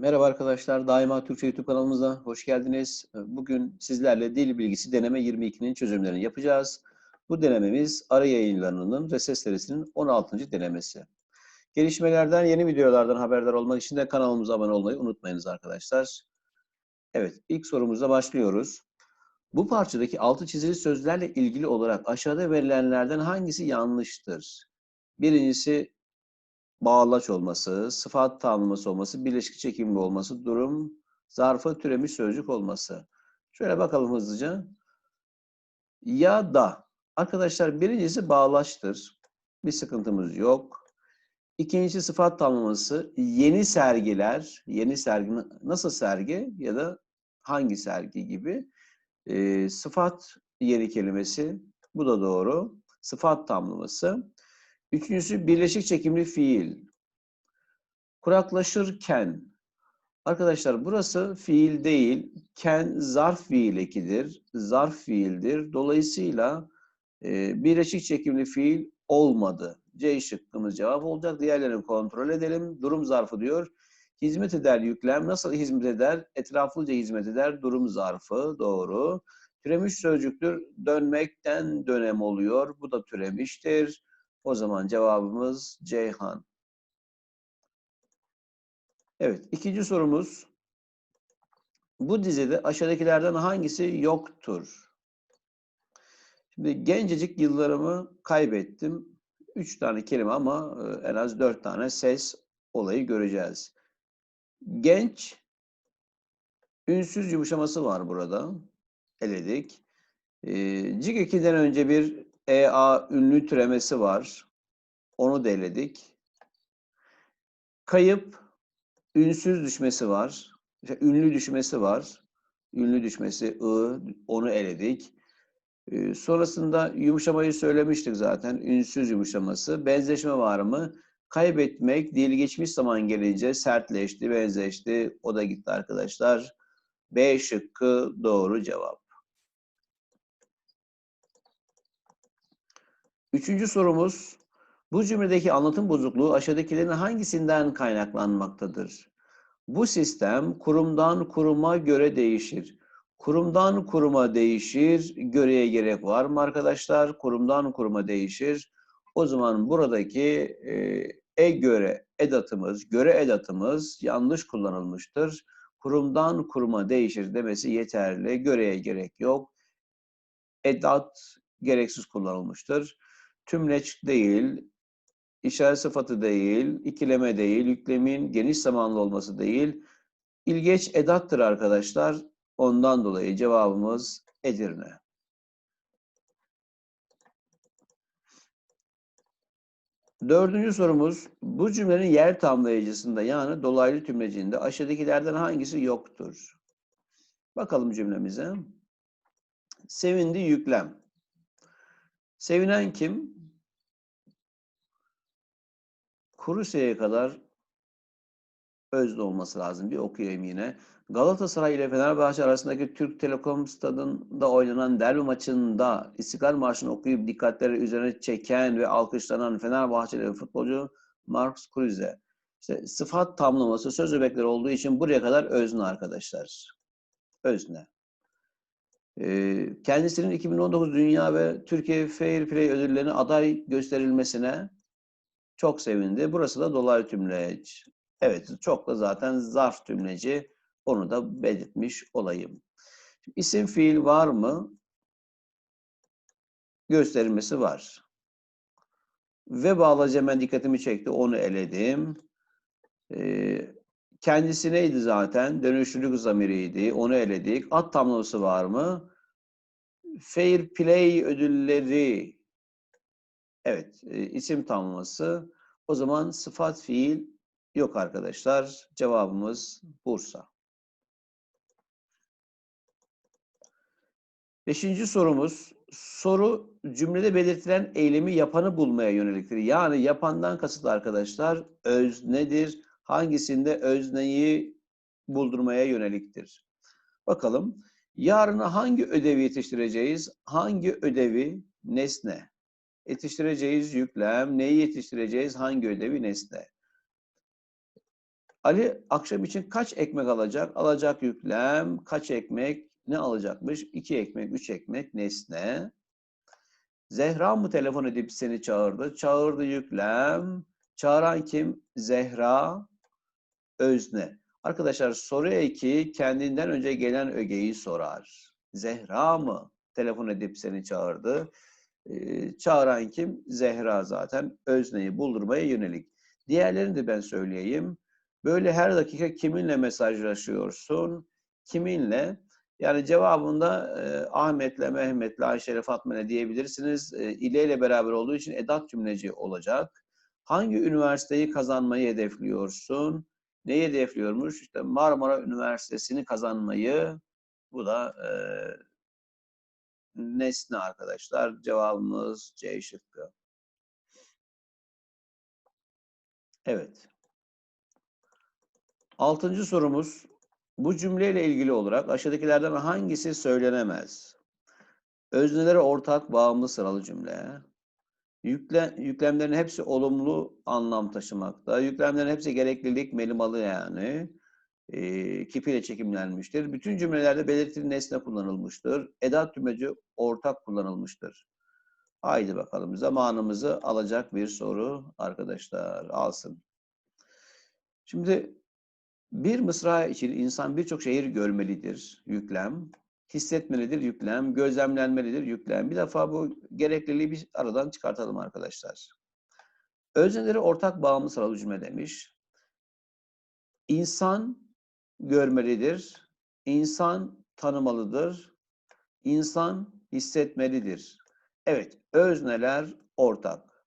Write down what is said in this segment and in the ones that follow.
Merhaba arkadaşlar, Daima Türkçe YouTube kanalımıza hoş geldiniz. Bugün sizlerle dil bilgisi deneme 22'nin çözümlerini yapacağız. Bu denememiz ara yayınlarının RSS serisinin 16. denemesi. Gelişmelerden, yeni videolardan haberdar olmak için de kanalımıza abone olmayı unutmayınız arkadaşlar. Evet, ilk sorumuzla başlıyoruz. Bu parçadaki altı çizili sözlerle ilgili olarak aşağıda verilenlerden hangisi yanlıştır? Birincisi bağlaç olması, sıfat tamlaması olması, birleşik çekimli olması, durum, zarfı türemiş sözcük olması. Şöyle bakalım hızlıca. Ya da. Arkadaşlar birincisi bağlaçtır. Bir sıkıntımız yok. İkincisi sıfat tamlaması. Yeni sergiler, yeni sergi nasıl sergi ya da hangi sergi gibi. E, sıfat yeni kelimesi. Bu da doğru. Sıfat tamlaması. Üçüncüsü birleşik çekimli fiil. Kuraklaşırken. Arkadaşlar burası fiil değil. Ken zarf fiil ekidir. Zarf fiildir. Dolayısıyla e, birleşik çekimli fiil olmadı. C şıkkımız cevap olacak. Diğerlerini kontrol edelim. Durum zarfı diyor. Hizmet eder yüklem. Nasıl hizmet eder? Etraflıca hizmet eder. Durum zarfı. Doğru. Türemiş sözcüktür. Dönmekten dönem oluyor. Bu da türemiştir. O zaman cevabımız Ceyhan. Evet, ikinci sorumuz. Bu dizide aşağıdakilerden hangisi yoktur? Şimdi gencecik yıllarımı kaybettim. Üç tane kelime ama e, en az dört tane ses olayı göreceğiz. Genç, ünsüz yumuşaması var burada. Eledik. E, cik 2'den önce bir EA ünlü türemesi var. Onu da. Kayıp, ünsüz düşmesi var. İşte ünlü düşmesi var. Ünlü düşmesi ı, onu eledik. Ee, sonrasında yumuşamayı söylemiştik zaten. Ünsüz yumuşaması. Benzeşme var mı? Kaybetmek dil geçmiş zaman gelince sertleşti, benzeşti. O da gitti arkadaşlar. B şıkkı doğru cevap. Üçüncü sorumuz. Bu cümledeki anlatım bozukluğu aşağıdakilerin hangisinden kaynaklanmaktadır? Bu sistem kurumdan kuruma göre değişir. Kurumdan kuruma değişir. Göreye gerek var mı arkadaşlar? Kurumdan kuruma değişir. O zaman buradaki e, e göre edatımız, göre edatımız yanlış kullanılmıştır. Kurumdan kuruma değişir demesi yeterli. Göreye gerek yok. Edat gereksiz kullanılmıştır. Tümleç değil, işaret sıfatı değil, ikileme değil, yüklemin geniş zamanlı olması değil, ilgeç edattır arkadaşlar. Ondan dolayı cevabımız Edirne. Dördüncü sorumuz, bu cümlenin yer tamlayıcısında yani dolaylı tümlecinde aşağıdakilerden hangisi yoktur? Bakalım cümlemize. Sevindi yüklem. Sevinen kim? Kurusya'ya kadar özde olması lazım. Bir okuyayım yine. Galatasaray ile Fenerbahçe arasındaki Türk Telekom stadında oynanan derbi maçında İstiklal Marşı'nı okuyup dikkatleri üzerine çeken ve alkışlanan Fenerbahçeli futbolcu Marcus Kruse. İşte sıfat tamlaması söz öbekleri olduğu için buraya kadar özne arkadaşlar. Özne. Ee, kendisinin 2019 Dünya ve Türkiye Fair Play ödüllerine aday gösterilmesine çok sevindi. Burası da dolaylı tümleç. Evet, çok da zaten zarf tümleci. Onu da belirtmiş olayım. İsim fiil var mı? Gösterilmesi var. Ve bağlacı hemen dikkatimi çekti. Onu eledim. Ee, kendisi neydi zaten? Dönüşlülük zamiriydi. Onu eledik. At tamlaması var mı? Fair Play ödülleri Evet, isim tamlaması. O zaman sıfat fiil yok arkadaşlar. Cevabımız Bursa. Beşinci sorumuz. Soru cümlede belirtilen eylemi yapanı bulmaya yöneliktir. Yani yapandan kasıt arkadaşlar öznedir. Hangisinde özneyi buldurmaya yöneliktir? Bakalım. Yarına hangi ödevi yetiştireceğiz? Hangi ödevi? Nesne. Yetiştireceğiz yüklem. Neyi yetiştireceğiz? Hangi ödevi? Nesne. Ali akşam için kaç ekmek alacak? Alacak yüklem kaç ekmek? Ne alacakmış? İki ekmek, üç ekmek nesne. Zehra mı telefon edip seni çağırdı? Çağırdı yüklem. Çağıran kim? Zehra özne. Arkadaşlar soru eki kendinden önce gelen ögeyi sorar. Zehra mı telefon edip seni çağırdı? Çağıran kim? Zehra zaten özneyi buldurmaya yönelik. Diğerlerini de ben söyleyeyim. Böyle her dakika kiminle mesajlaşıyorsun? Kiminle? Yani cevabında e, Ahmet'le, Mehmet'le, Ayşe'yle, Fatma'yla diyebilirsiniz. E, ile ile beraber olduğu için edat cümleci olacak. Hangi üniversiteyi kazanmayı hedefliyorsun? Neyi hedefliyormuş? İşte Marmara Üniversitesi'ni kazanmayı. Bu da e, nesne arkadaşlar. Cevabımız C şıkkı. Evet. Altıncı sorumuz. Bu cümleyle ilgili olarak aşağıdakilerden hangisi söylenemez? Özneleri ortak, bağımlı sıralı cümle. Yükle, yüklemlerin hepsi olumlu anlam taşımakta. Yüklemlerin hepsi gereklilik, melimalı yani. E, kipiyle çekimlenmiştir. Bütün cümlelerde belirtili nesne kullanılmıştır. Edat cümleci ortak kullanılmıştır. Haydi bakalım zamanımızı alacak bir soru arkadaşlar alsın. Şimdi bir mısra için insan birçok şehir görmelidir, yüklem. Hissetmelidir, yüklem. Gözlemlenmelidir, yüklem. Bir defa bu gerekliliği bir aradan çıkartalım arkadaşlar. Özneleri ortak bağımlı sıralı cümle demiş. İnsan görmelidir, insan tanımalıdır, insan hissetmelidir. Evet, özneler ortak.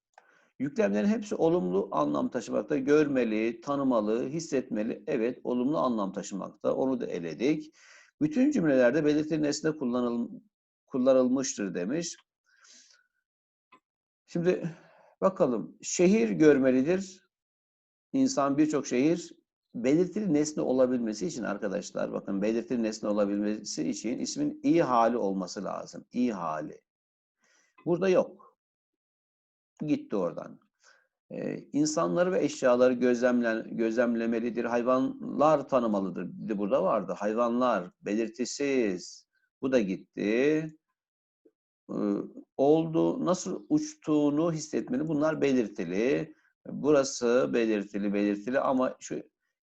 Yüklemlerin hepsi olumlu anlam taşımakta. Görmeli, tanımalı, hissetmeli. Evet, olumlu anlam taşımakta. Onu da eledik. Bütün cümlelerde belirtili nesne kullanıl kullanılmıştır demiş. Şimdi bakalım. Şehir görmelidir. İnsan birçok şehir belirtili nesne olabilmesi için arkadaşlar bakın belirtili nesne olabilmesi için ismin iyi hali olması lazım. İyi hali. Burada yok gitti oradan. Ee, insanları ve eşyaları gözlemlen, gözlemlemelidir. Hayvanlar tanımalıdır. Bir burada vardı. Hayvanlar belirtisiz. Bu da gitti. Ee, oldu. Nasıl uçtuğunu hissetmeli. Bunlar belirtili. Burası belirtili, belirtili ama şu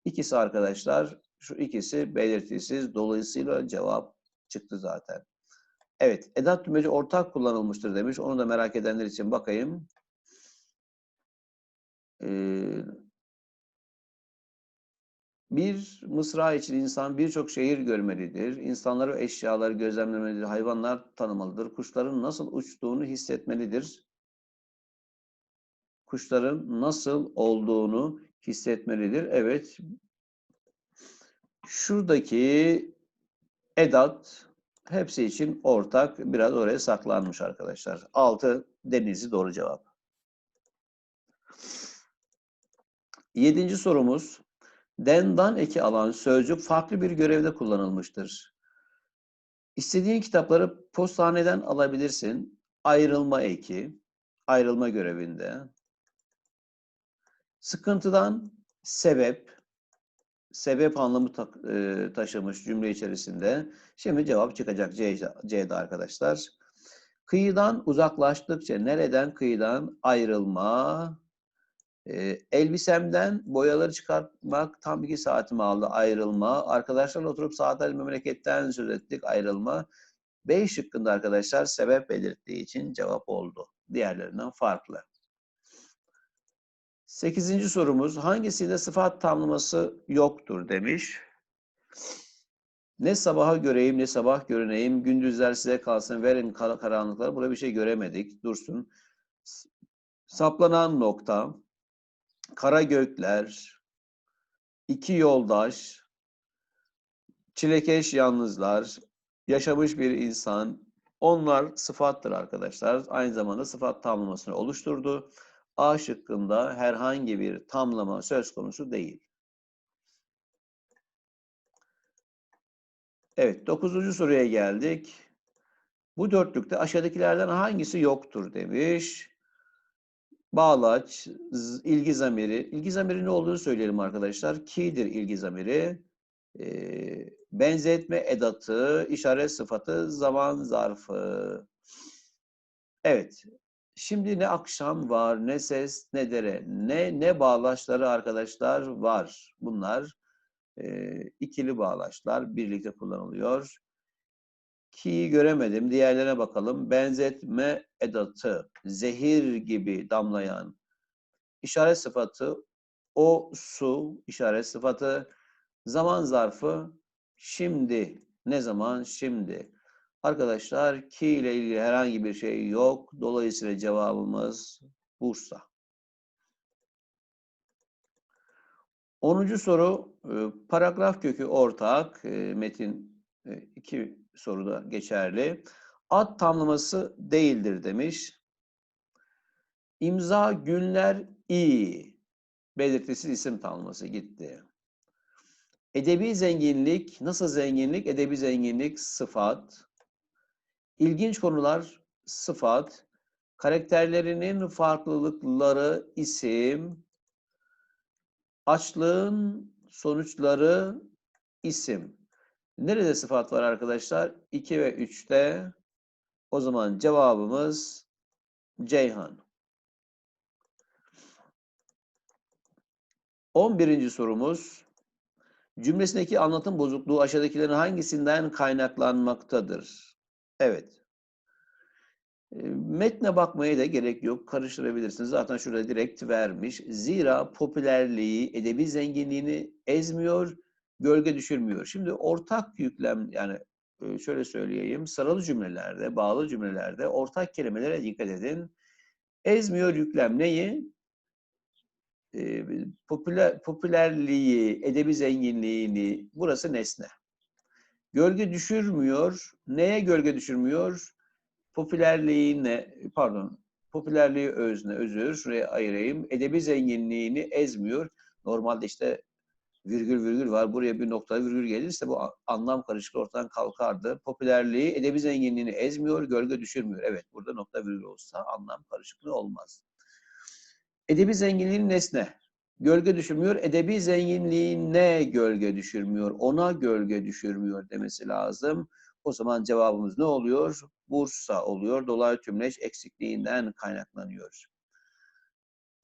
ikisi arkadaşlar, şu ikisi belirtisiz. Dolayısıyla cevap çıktı zaten. Evet, edat tümeci ortak kullanılmıştır demiş. Onu da merak edenler için bakayım. Ee, bir mısra için insan birçok şehir görmelidir. İnsanları ve eşyaları gözlemlemelidir. Hayvanlar tanımalıdır. Kuşların nasıl uçtuğunu hissetmelidir. Kuşların nasıl olduğunu hissetmelidir. Evet. Şuradaki edat hepsi için ortak. Biraz oraya saklanmış arkadaşlar. Altı Denizli doğru cevap. Yedinci sorumuz. Dendan eki alan sözcük farklı bir görevde kullanılmıştır. İstediğin kitapları postaneden alabilirsin. Ayrılma eki, ayrılma görevinde. Sıkıntıdan sebep, sebep anlamı ta e, taşımış cümle içerisinde. Şimdi cevap çıkacak C'de arkadaşlar. Kıyıdan uzaklaştıkça nereden kıyıdan ayrılma, e, elbisemden boyaları çıkartmak tam iki saatimi aldı ayrılma. Arkadaşlarla oturup saatler memleketten söz ettik ayrılma. B şıkkında arkadaşlar sebep belirttiği için cevap oldu. Diğerlerinden farklı. Sekizinci sorumuz hangisinde sıfat tamlaması yoktur demiş. Ne sabaha göreyim ne sabah görüneyim. Gündüzler size kalsın verin karanlıklar. Burada bir şey göremedik. Dursun. Saplanan nokta kara gökler, iki yoldaş, çilekeş yalnızlar, yaşamış bir insan, onlar sıfattır arkadaşlar. Aynı zamanda sıfat tamlamasını oluşturdu. A şıkkında herhangi bir tamlama söz konusu değil. Evet, dokuzuncu soruya geldik. Bu dörtlükte aşağıdakilerden hangisi yoktur demiş. bağlaç, ilgi zamiri. İlgi zamiri ne olduğunu söyleyelim arkadaşlar. Ki'dir ilgi zamiri. Ee, benzetme edatı, işaret sıfatı, zaman zarfı. Evet. Şimdi ne akşam var, ne ses, ne dere, ne ne bağlaçları arkadaşlar var. Bunlar e, ikili bağlaçlar birlikte kullanılıyor. Ki'yi göremedim. Diğerlerine bakalım. Benzetme edatı, zehir gibi damlayan, işaret sıfatı, o su, işaret sıfatı, zaman zarfı, şimdi. Ne zaman? Şimdi. Arkadaşlar ki ile ilgili herhangi bir şey yok. Dolayısıyla cevabımız Bursa. 10. soru e, paragraf kökü ortak. E, Metin e, iki soruda geçerli. Ad tamlaması değildir demiş. İmza günler i belirtisiz isim tamlaması gitti. Edebi zenginlik, nasıl zenginlik? Edebi zenginlik sıfat. İlginç konular sıfat. Karakterlerinin farklılıkları isim. Açlığın sonuçları isim. Nerede sıfat var arkadaşlar? 2 ve 3'te. O zaman cevabımız Ceyhan. 11. sorumuz. Cümlesindeki anlatım bozukluğu aşağıdakilerin hangisinden kaynaklanmaktadır? Evet. Metne bakmaya da gerek yok. Karıştırabilirsiniz. Zaten şurada direkt vermiş. Zira popülerliği, edebi zenginliğini ezmiyor, gölge düşürmüyor. Şimdi ortak yüklem yani şöyle söyleyeyim. Sıralı cümlelerde, bağlı cümlelerde ortak kelimelere dikkat edin. Ezmiyor yüklem neyi? Popüler, popülerliği, edebi zenginliğini, burası nesne. Gölge düşürmüyor. Neye gölge düşürmüyor? Popülerliğine, pardon, popülerliği özne, özür, şuraya ayırayım. Edebi zenginliğini ezmiyor. Normalde işte virgül virgül var. Buraya bir nokta virgül gelirse bu anlam karışıklığı ortadan kalkardı. Popülerliği edebi zenginliğini ezmiyor, gölge düşürmüyor. Evet, burada nokta virgül olsa anlam karışıklığı olmaz. Edebi zenginliğin nesne. Gölge düşürmüyor. Edebi zenginliğine gölge düşürmüyor. Ona gölge düşürmüyor demesi lazım. O zaman cevabımız ne oluyor? Bursa oluyor. Dolaylı tümleç eksikliğinden kaynaklanıyor.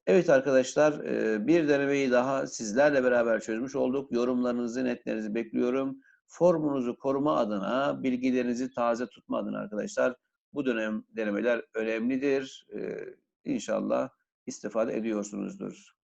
Evet arkadaşlar, e, bir denemeyi daha sizlerle beraber çözmüş olduk. Yorumlarınızı, netlerinizi bekliyorum. Formunuzu koruma adına, bilgilerinizi taze tutma adına arkadaşlar bu dönem denemeler önemlidir. E, İnşallah istifade ediyorsunuzdur.